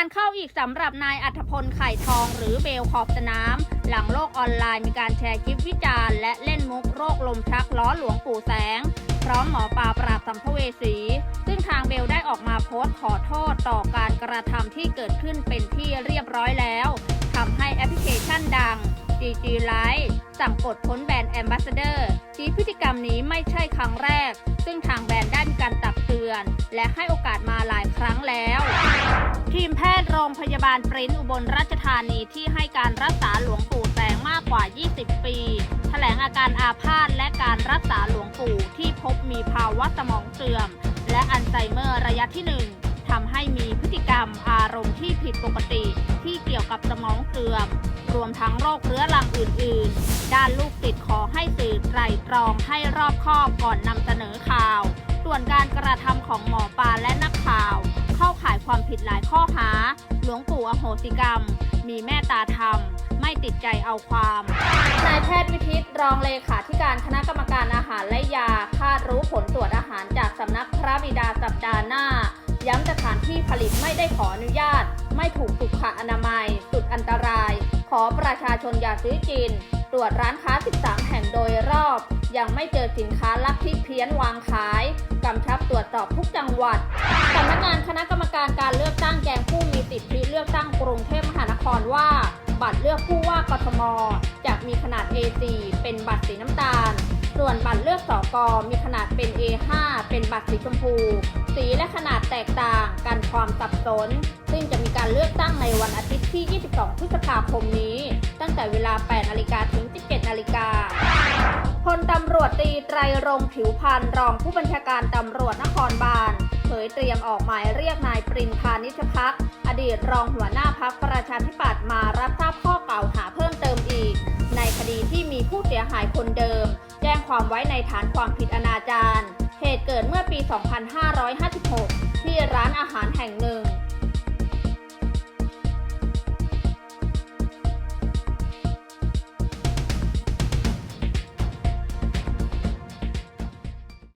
านเข้าอีกสำหรับนายอัธพลไข่ทองหรือเบลขอบสนาม หลังโลกออนไลน์มีการแชร์คลิปวิจารณ์และเล่นมุกโรคลมชักล้อหลวงปู่แสง พร้อมหมอปลาปราบสัมภเวสี ซึ่งทางเบลได้ออกมาโพสต์ขอโทษต่อการกระทำที่เกิดขึ้นเป็นที่เรียบร้อยแล้วทำให้แอปพลิเคชันดัง GG Live สั่งกดพ้นแบรนด์ Ambassador ชี้พฤติกรรมนี้ไม่ใช่ครั้งแรก ซึ่งทางแบรนด์ได้มีการตักเตือน และให้โอกาสมาหลายครั้งแล้ว ทีมแพทย์โรงพยาบาลปริ้นอุบลราชธานีที่ให้การรักษาหลวงปู่แสงมากกว่า 20 ปีแถลงอาการอาพาธและการรักษาหลวงปู่ที่พบมีภาวะสมองเสื่อม และอัลไซเมอร์ระยะที่หนึ่งทำให้มีพฤติกรรมอารมณ์ที่ผิดปกติที่เกี่ยวกับสมองเสื่อม รวมทั้งโรคเรื้อรังอื่น ๆ ด้านลูกศิษย์ขอให้สื่อไตรตรองให้รอบคอบก่อนนำเสนอข่าว ส่วนการกระทำของหมอปลาและนักข่าว เข้าข่ายความผิดหลายข้อหา หลวงปู่อโหสิกรรม มีแม่ตาธรรม ไม่ติดใจเอาความ นายแพทย์วิทิตรองเลขาธิการคณะกรรมการอาหารและยา คาดรู้ผลตรวจอาหารจากสำนักพระบิดาสัปดาห์หน้า ย้ำสถานที่ผลิตไม่ได้ขออนุญาต ไม่ถูกสุขอนามัย สุดอันตราย ขอประชาชนอย่าซื้อกิน ตรวจร้านค้า 13 แห่งโดยรอบ ยังไม่เจอสินค้าลักที่เพี้ยนวางขาย ชับตรวจสอบทุกจังหวัดสำนักงานคณะกรรมการการเลือกตั้งแกงผู้มีสิทธิเลือกตั้งกรุงเทพมหานครว่า บัตรเลือกผู้ว่ากทม จะมีขนาด A4 เป็นบัตรสีน้ำตาล ส่วนบัตรเลือกสอกอมีขนาดเป็น A5 เป็นบัตรสีชมพู สีและขนาดแตกต่างกันความสับสน ซึ่งจะมีการเลือกตั้งในวันอาทิตย์ที่ 22 พฤษภาคมนี้ ตั้งแต่เวลา 8 นาฬิกาถึง 17 นาฬิกา พลตำรวจตีไตรรงผิวพันธ์รองผู้บัญชาการตำรวจนครบาลเผยเตรียมออกหมายเรียกนายปรินพานิชพักอดีตรองหัวหน้าพักประชาธิปัตย์มารับทราบข้อกล่าวหาเพิ่มเติมอีก ในคดีที่มีผู้เสียหายคนเดิม แจ้งความไว้ในฐานความผิดอนาจารเหตุเกิดเมื่อปี 2556 ที่ร้านอาหารแห่งหนึ่ง